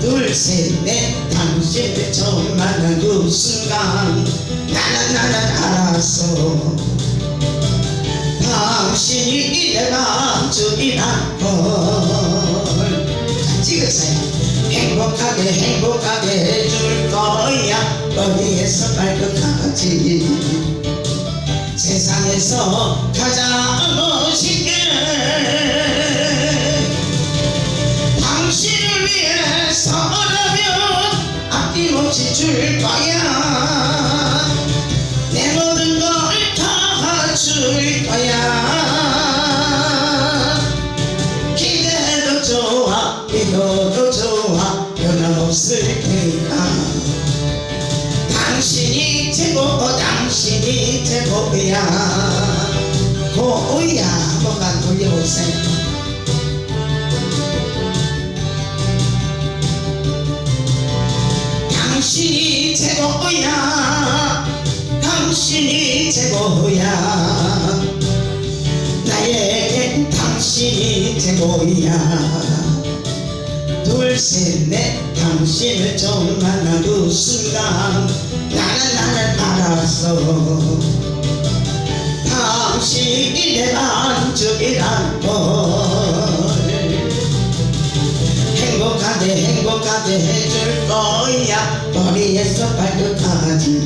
둘셋넷. 당신을 처음 만난 그 순간. 나는 나는 알았어. 당신이 내가 주이란 걸. 찍으세요. 행복하게 행복하게 해줄 거야. 머리에서 발끝까지. 세상에서 가장 멋있 줄 거야 내 모든 걸 다 줄 거야. 기대도 좋아 믿어도 좋아 변함없을 테니까. 당신이 최고 당신이 최고야. 고야 한번만 돌려보세요 당신이 최고야. 당신이 최고야. 나에겐 당신이 최고야. 둘셋넷. 당신을 처음 만난 그 순간 나는 나를 알았어. 당신이 내 반쪽이란 걸 행복하게 해줄 거야. 머리에서 발끝까지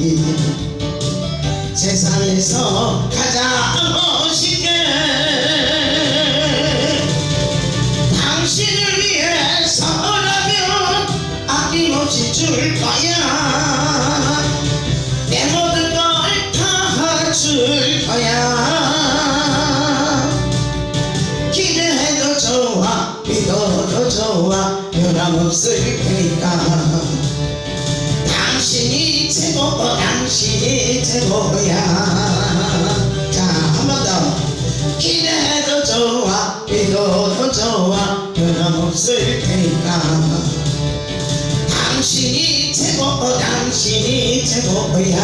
최고 당신이 최고야.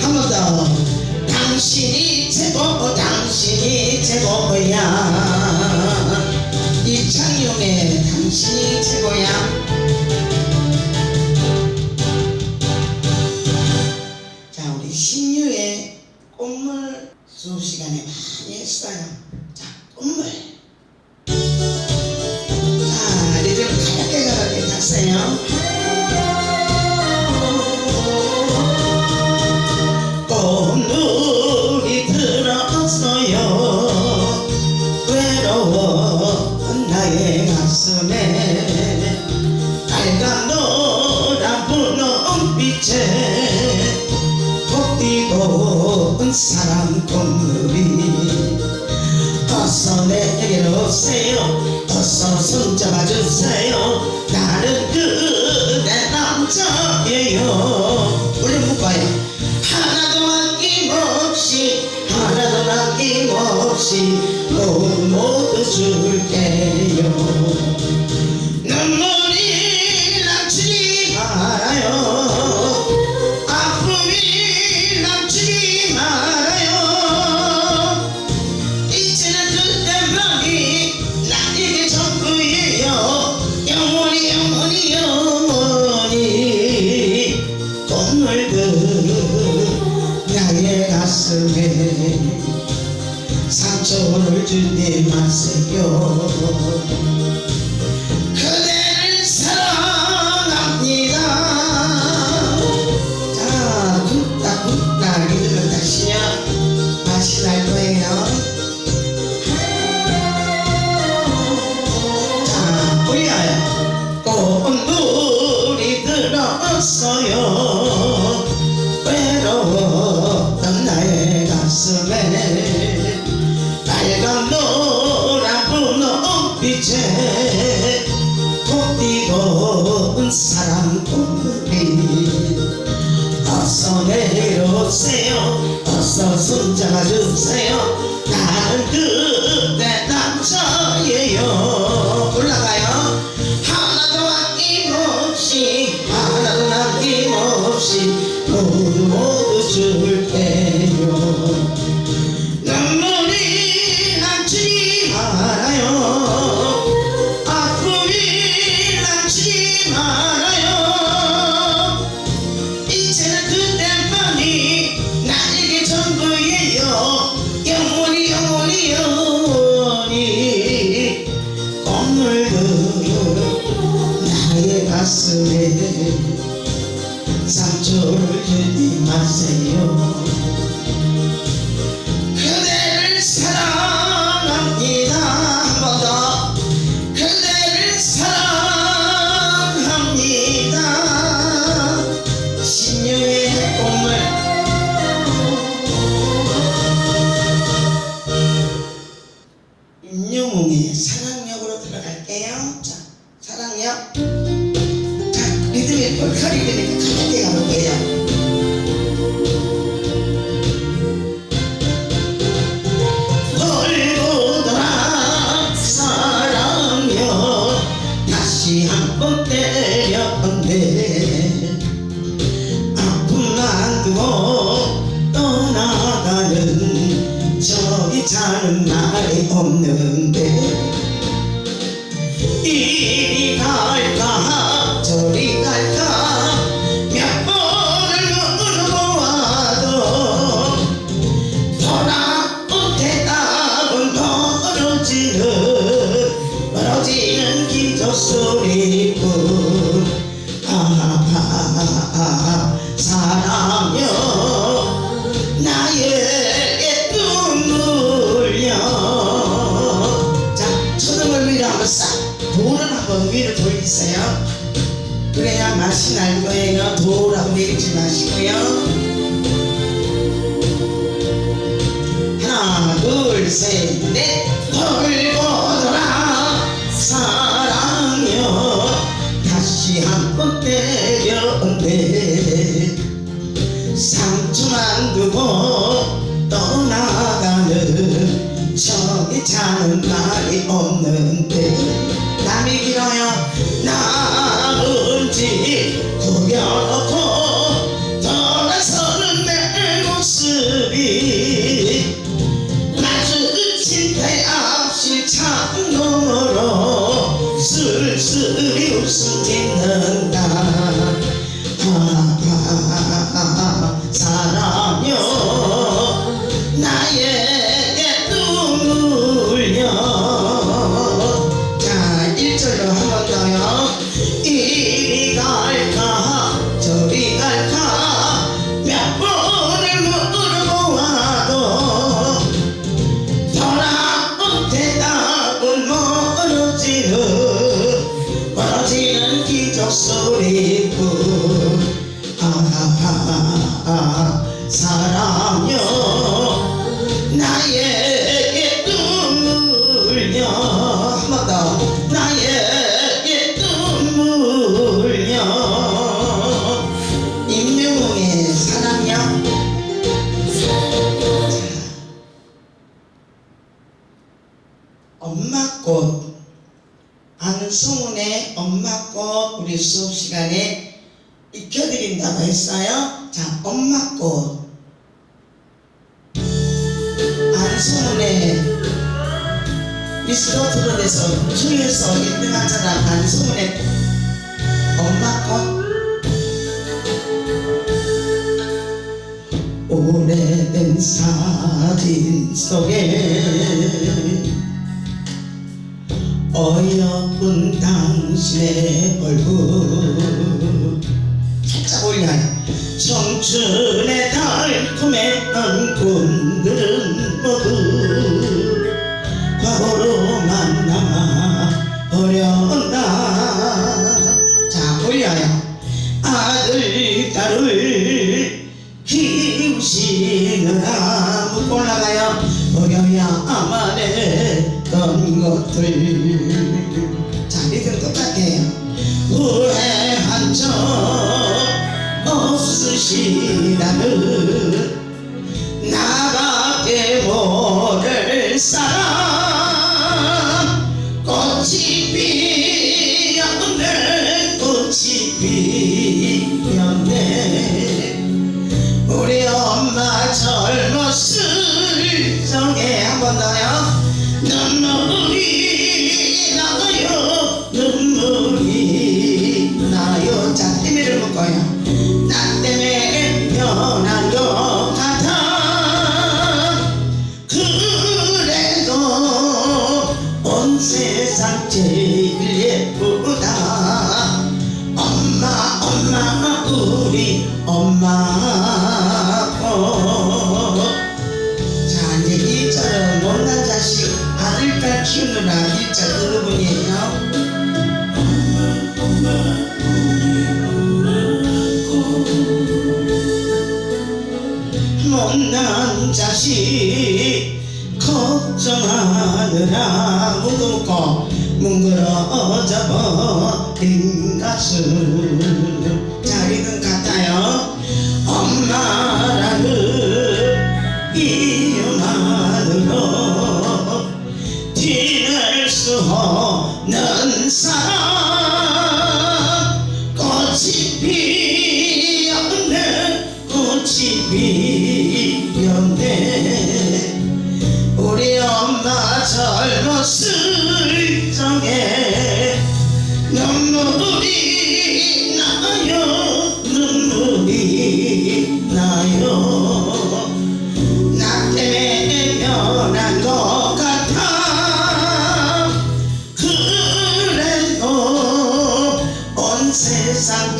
한 번 더. 당신이 최고 당신이 최고야. 이창용의 당신이 최고야 가슴에 빨간 Jesus. 미스터 트롯에서 중에서 1등 한 사람 반소문의 엄마 건 오래된 사진 속에 어여쁜 당신의 얼굴. 살짝 올려요 청춘의 달콤했던 꿈들은 모두 음식은 아무 골라가야 버려야만 했던 것들. 자 리듬 똑같아요. 후회 한점 없으시다는 Goya. Khi.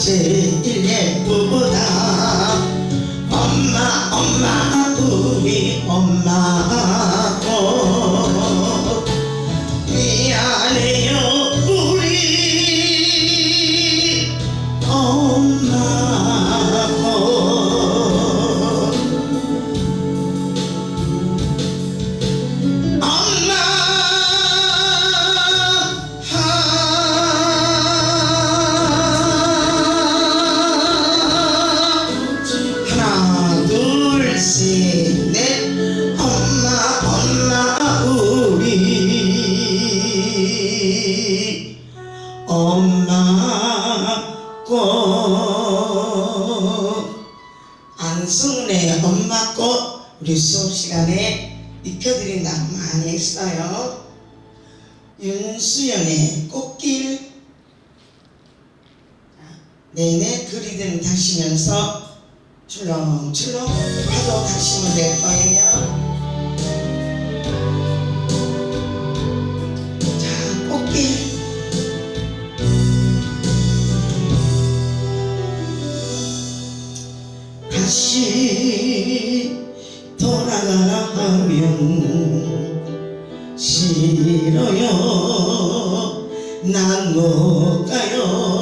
제 1회 부부 시간에 익혀드린다고 많이 했어요. 윤수연의 꽃길 내내 그리듬 다시면서 출렁출렁 파도 다시면 될 거예요. 돌아가라 하면 싫어요. 난 못 가요.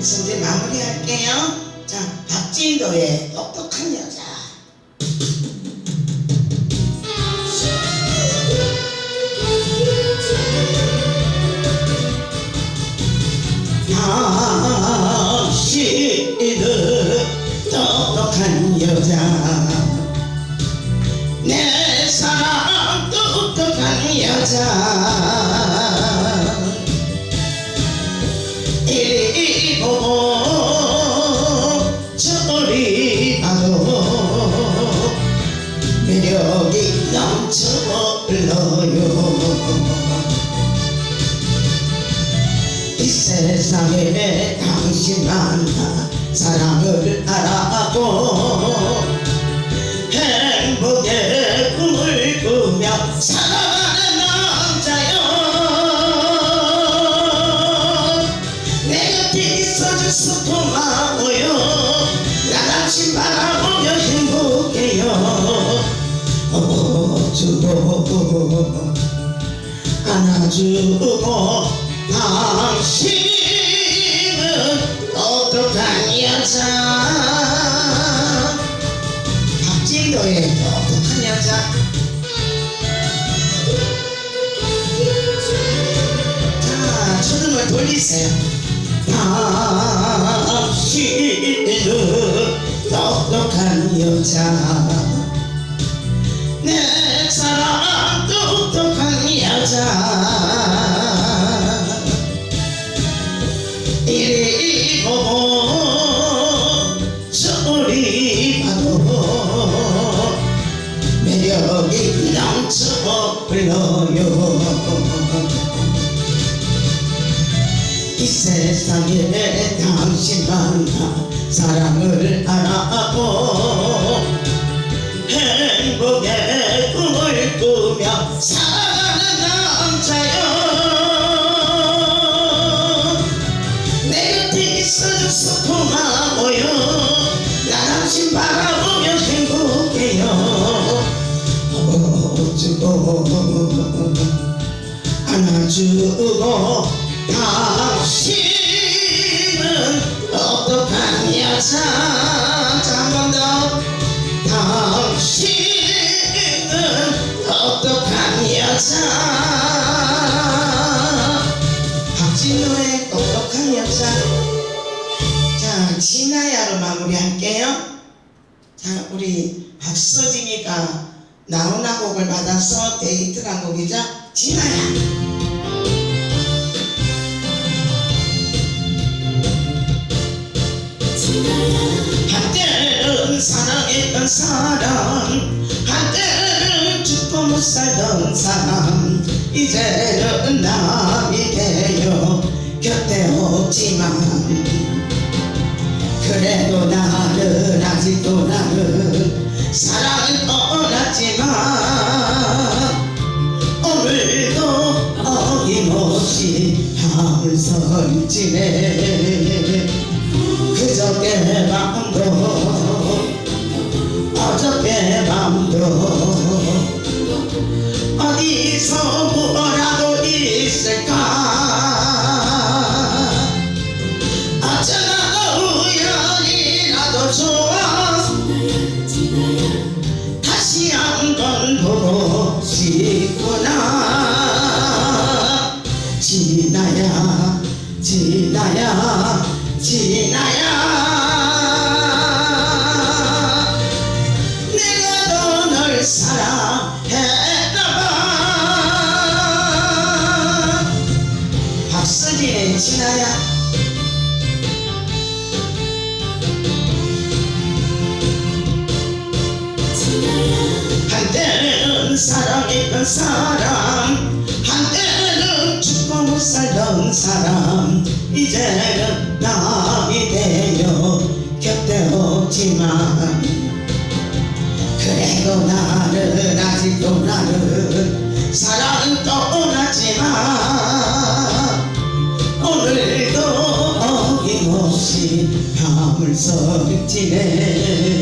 그래서 이제 마무리할게요. 자, 박진도의 똑똑한 여자. 당신은 똑똑한 여자. 내 사랑 똑똑한 여자. 이 세상에 당신만 사랑을 알아고 행복의 꿈을 꾸며 살아가는 남자요 내 곁에 있어줘서 고마워요. 나 당신 바라보며 행복해요. 업어주고 안아주고 당신은 똑똑한 여자 박진도의 똑똑한 여자? 자 초등을 돌리세요. 당신은 똑똑한 여자 세상에 당신만 사랑을 알아고 행복의 꿈을 꾸며 살 우리 박서진이가 나훈아 곡을 받아서 데이트를 한 곡이죠? 진아야. 한때는 사랑했던 사람 한때는 죽고 못 살던 사람 이제는 남이 되어 곁에 없지만 그래도 나는 아직도 나는 사랑은 떠났지만 오늘도 어김없이 밤을 설치네 그저께 밤도 어저께 밤도 어디서 뭐라도 사랑했던 사람. 한때는 죽고 못 살던 사람. 이제는 남이 되어 곁에 없지만. 그래도 나는 아직도 나는 사랑은 떠났지만 오늘도 어김없이 밤을 설치네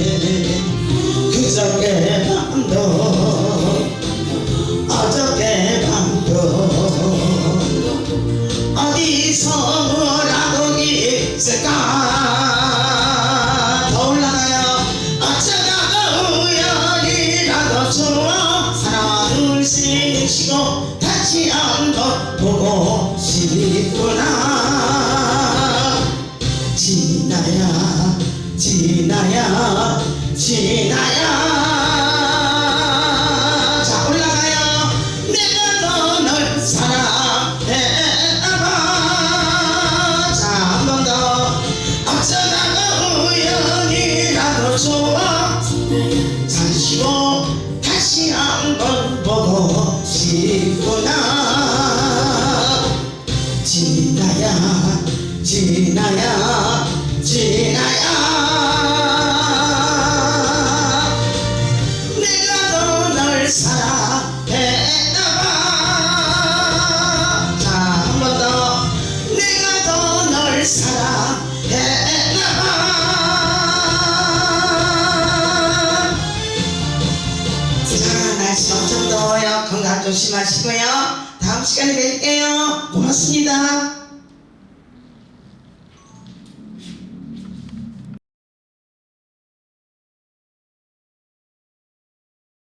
어 for now.